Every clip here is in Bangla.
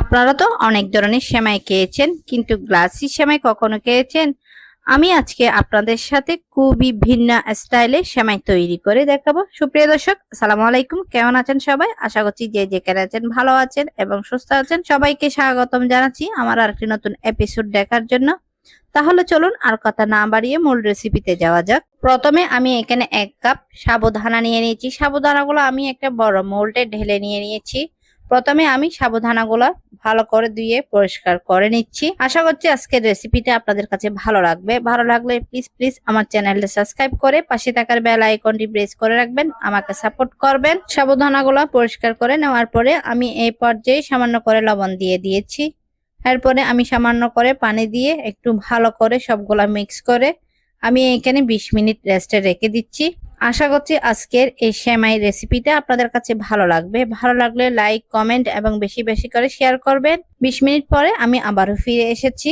আপনারা তো অনেক ধরনের সেমাই খেয়েছেন, কিন্তু গ্লাসি সেমাই কখনো খেয়েছেন? আমি আজকে আপনাদের সাথে খুবই ভিন্ন স্টাইলে সেমাই তৈরি করে দেখাবো। সুপ্রিয় দর্শক, আসসালামু আলাইকুম। কেমন আছেন সবাই? আশা করছি যে যেখানে আছেন ভালো আছেন এবং সুস্থ আছেন। সবাইকে স্বাগতম জানাচ্ছি আমার আরেকটি নতুন এপিসোড দেখার জন্য। তাহলে চলুন আর কথা না বাড়িয়ে মূল রেসিপিতে যাওয়া যাক। প্রথমে আমি এখানে এক কাপ সাবুদানা নিয়ে নিয়েছি। সাবুদানাগুলো আমি একটা বড় মোল্ডে ঢেলে নিয়ে নিয়েছি। প্রথমে আমি সাবুদানাগুলো ভালো করে ধুয়ে পরিষ্কার করে নিচ্ছি। আশা করছি আজকের রেসিপিটা আপনাদের কাছে ভালো লাগবে। ভালো লাগলে প্লিজ প্লিজ আমার চ্যানেলটা সাবস্ক্রাইব করে পাশে থাকার বেল আইকনটি প্রেস করে রাখবেন, আমাকে সাপোর্ট করবেন। সাবুদানাগুলো পরিষ্কার করে নেওয়ার পরে আমি এই পর্যায়ে সামান্য করে লবণ দিয়ে দিয়েছি। এরপরে আমি সামান্য করে পানি দিয়ে একটু ভালো করে সবগুলা মিক্স করে আমি এখানে ২০ মিনিট রেস্টে রেখে দিচ্ছি। আশা করছি আজকের এই সেমাই রেসিপিটা আপনাদের কাছে ভালো লাগবে। ভালো লাগলে লাইক কমেন্ট এবং বেশি বেশি করে শেয়ার করবেন। ২০ মিনিট পরে আমি আবারও ফিরে এসেছি।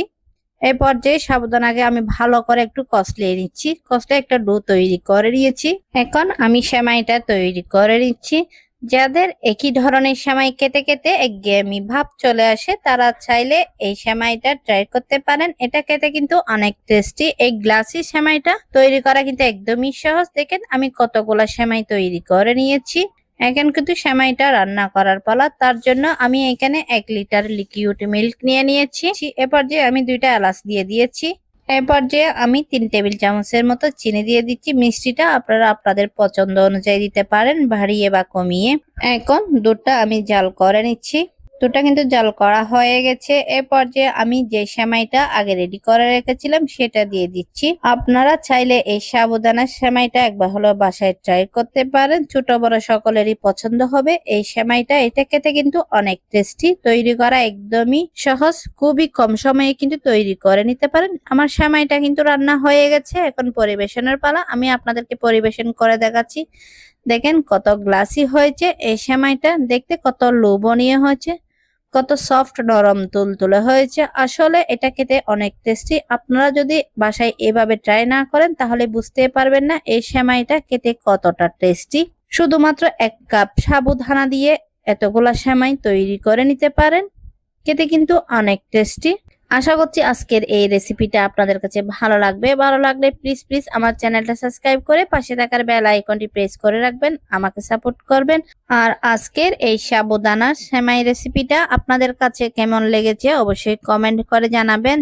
এই পর্যায়ে সাবধান, আগে আমি ভালো করে একটু কষলিয়ে নিচ্ছি। কষলে একটা ডো তৈরি করে নিয়েছি। এখন আমি সেমাইটা তৈরি করে নিচ্ছি। যাদের একই ধরনের সেমাই কেটে খেতে একঘেয়েমি ভাব চলে আসে, তারা চাইলে এই সেমাইটা ট্রাই করতে পারেন। এটা খেতে কিন্তু অনেক টেস্টি এই গ্লাসি সেমাইটা তৈরি করা কিন্তু একদমই সহজ। দেখেন, আমি কতগুলা সেমাই তৈরি করে নিয়েছি। এখন কিন্তু সেমাইটা রান্না করার পালা। তার জন্য আমি এখানে এক লিটার লিকুইড মিল্ক নিয়ে নিয়েছি। এরপর যে আমি দুইটা এলাচ দিয়ে দিয়েছি। এরপর যে আমি তিন টেবিল চামচের মতো চিনি দিয়ে দিচ্ছি। মিষ্টিটা আপনারা আপনাদের পছন্দ অনুযায়ী দিতে পারেন ভারিয়ে বা কমিয়ে। এখন দুধটা আমি জাল করে নিচ্ছি। দুধটা কিন্তু জাল করা হয়ে গেছে। এরপর যে আমি যে সেমাইটা আগে রেডি করে রেখেছিলাম, সেটা দিয়ে দিচ্ছি। আপনারা চাইলে এই সাবুদানার সেমাইটা একবার হলো বাসায় ট্রাই করতে পারেন। ছোট, বড় সকলেরই পছন্দ হবে। এই সেমাইটা, এটা খেতে কিন্তু অনেক টেস্টি তৈরি করা একদমই সহজ। খুবই কম সময়ে কিন্তু তৈরি করে নিতে পারেন। আমার সেমাইটা কিন্তু রান্না হয়ে গেছে। এখন পরিবেশনের পালা। আমি আপনাদেরকে পরিবেশন করে দেখাচ্ছি। দেখেন কত গ্লাসি হয়েছে। এই সেমাইটা দেখতে কত লোভনীয় হয়েছে। কত সফট নরম তুল তুলতুলে হয়েছে। আসলে এটা খেতে অনেক টেস্টি আপনারা যদি বাসায় এভাবে ট্রাই না করেন, তাহলে বুঝতে পারবেন না এই সেমাইটা খেতে কতটা টেস্টি শুধুমাত্র এক কাপ সাবুদানা দিয়ে এতগুলা সেমাই তৈরি করে নিতে পারেন। খেতে কিন্তু অনেক টেস্টি আশা করছি আজকের এই রেসিপিটা আপনাদের কাছে ভালো লাগবে। ভালো লাগলে প্লিজ প্লিজ আমার চ্যানেলটা সাবস্ক্রাইব করে পাশে থাকার বেল আইকনটি প্রেস করে রাখবেন, আমাকে সাপোর্ট করবেন। আর আজকের এই সাবুদানা সেমাই রেসিপিটা আপনাদের কাছে কেমন লেগেছে অবশ্যই কমেন্ট করে জানাবেন।